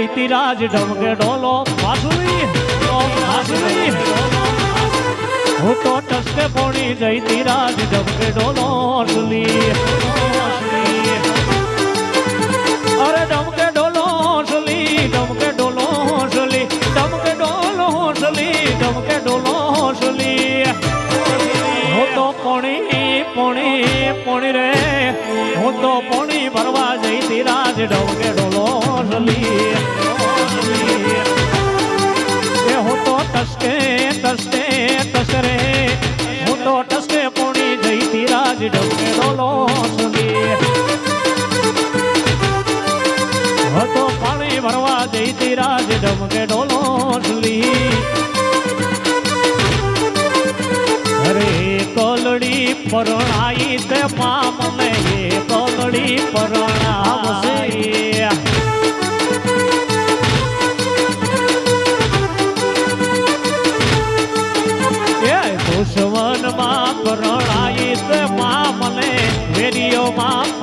એ હું તો ટસકે પોણી જઈતી રાજ ઢમકે ડોલો વાસુલી વાસુલી હું તો ટસકે પોણી જઈતી રાજ ઢમકે ડોલો સુલી અરે ડમકે ડોલો સુલી ડમકે ડોલો સુલી ડમકે ડોલો સુલી ડમકે ડોલો સુલી હું તો પોણી પોણી પોણી રે. હું તો પોણી ભરવા જઈતી રાજ ડમકે ડોલો. ટસકે ટસકે ટસરે હું તો ટસકે, પોણી જઈતી રાજ ડમકે ડોલો સુધી. હતો પાણી ભરવા જઈતી રાજ ડમકે ડોલો સુધી. અરે કોલડી પરણાઈ તે પામને એ કોલડી પરણાઈ.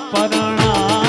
વેરીઓમાં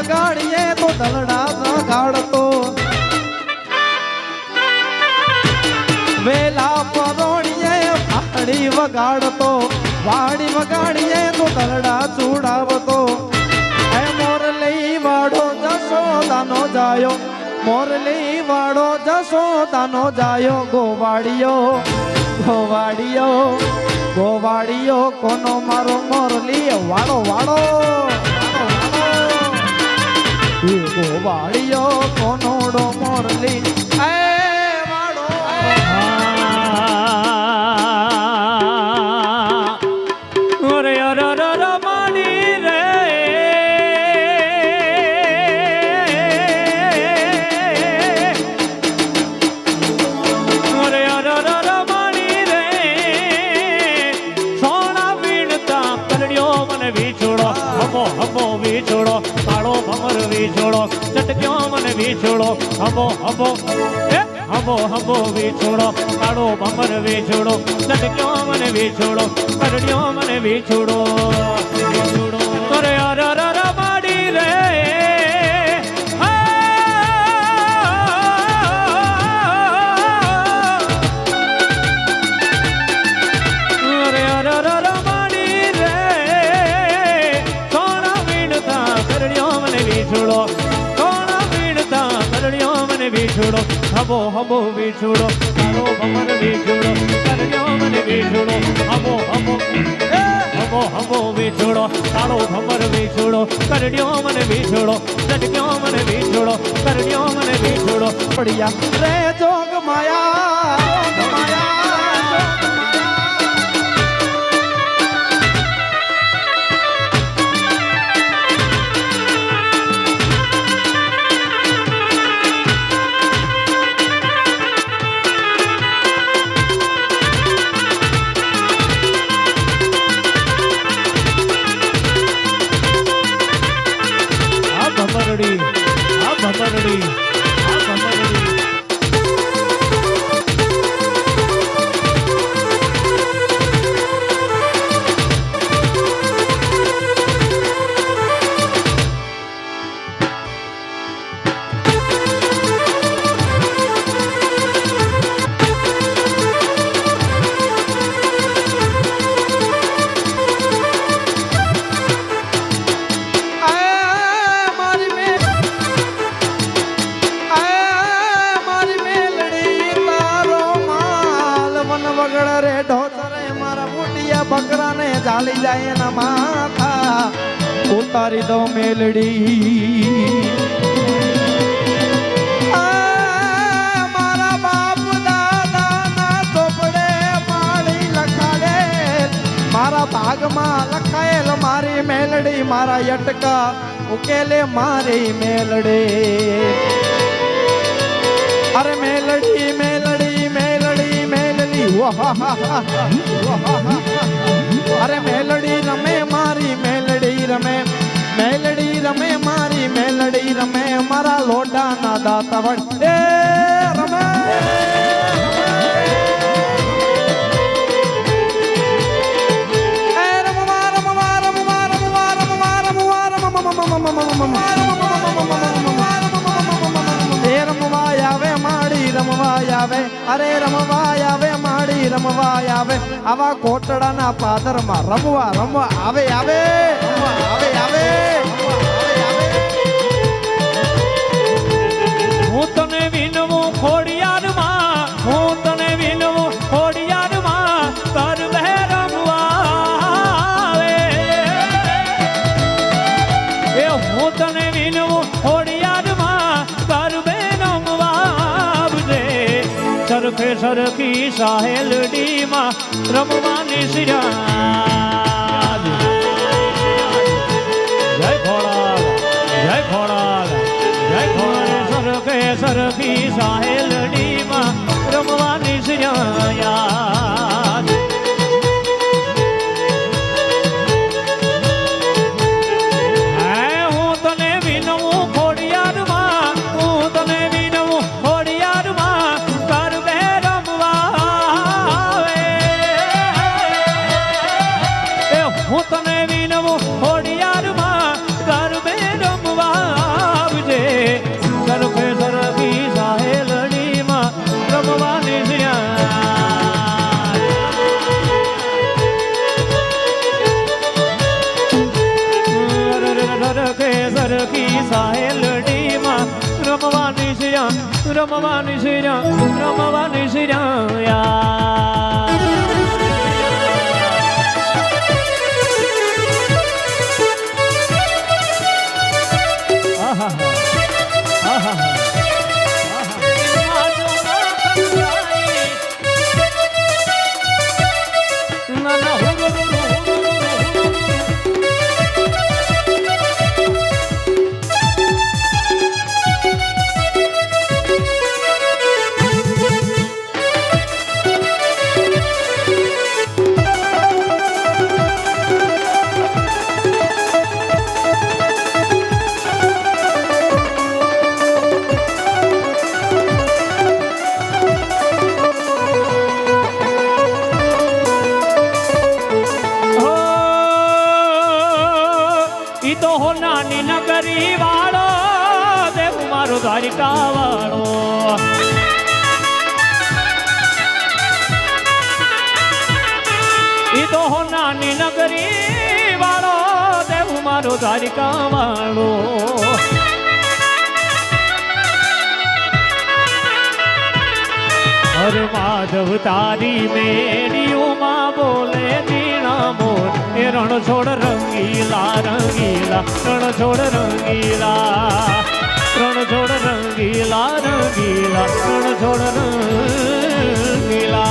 વગાડીએ તો દલડા વગાડતો. વેલા પરોણીએ વાડી વગાડતો. વાડી વગાડીએ તો દલડા ચૂડાવતો. હે મોરલી વાળો જશોદાનો જાયો. મોરલી વાળો જશોદાનો જાયો. ગોવાડિયો ગોવાળિયો ગોવાડિયો કોનો મારો મોરલી વાળો, વાળો. ગોવાળિયો કોનોડો મોરલી. વિછોડો. હમો હમો. વિછોડો કાળો ભમર વીછોડો ચટક્યો મને વીછોડો હબો હબો હબો હબો વીછોડો કાળો ભમર વીછોડો ચટક્યો મને વીછોડો કરડ્યો મને વીછોડો વીછોડો અરે અરે હબો હબો તારો ભમર વિછોડો કરડ્યો મને વિછોડો, અમો અમો અમો અમો હબો તારો ભમર વિછોડો કરડ્યો મને વિછોડો ચટક્યો મને વિછોડો, કરજો મને વિછોડો, પડ્યા રે ઉતારી દો મેલડી. ભાગમાં લખાયેલ મારી મેલડી, મારા યટકા ઉકેલે મારી મેલડી. અરે મેલડી મેલડી મેલડી મેલડી. અરે મેલડી રમે, મારી મેલડી રમે. મેલડી રમે મારી મેલડી રમે મારા લોડાના દાતા વડ એ રમે રમવા રમવા, રમવા, રમવા, રમવા, રમવા, રમવા, રમવા, એ રમવા આવે અરે રમવા આવે માડી રમવા આવે આવા કોટડાના પાદરમાં રમવા રમવા આવે આવે. રમવા આવે આવે. સરખે સરખી સાહેલડીમાં રમવાની સિરાજ. જય ભોળા જય ભોળા જય ભોળા સરખે સરખી સાહેલડીમાં રમવાની રમવાની છે રમવાની નાની નગરી વાળો દેવ મારો દ્વારિકા વાળો. હર માધવ, તારી મેડીઓમાં બોલે દીણા મોર. એ રણ છોડ રંગીલા રંગીલા રણ છોડ રંગીલા. રણ છોડ રંગીલા રંગીલા રણ છોડ રંગીલા.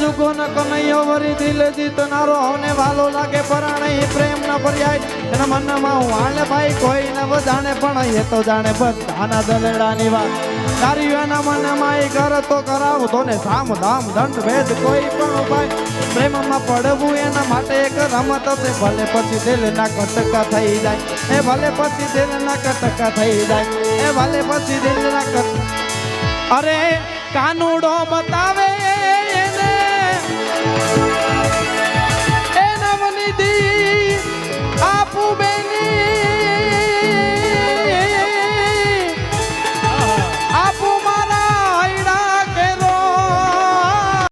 જુગો ન કનૈયો વરી દિલ જીતનારો હવને વાલો લાગે પરાણે પ્રેમ ન પર્યાય. એના મનમાં હું હાલે ભાઈ, કોઈ ન જાણે પણ એ તો જાણે બધાના દલેડાની વાત. તારી એના મનમાં એ કર તો કરાવું તો ને સામ ધામ દંડ ભેદ કોઈ પણ ભાઈ પ્રેમમાં પડવું એના માટે એક રમત છે, ભલે પછી દિલ ના કટકા થઈ જાય. એ ભલે પછી દિલ ના કટકા થઈ જાય. એ ભલે પછી દિલ ના કટ અરે કાનુડો બતાવે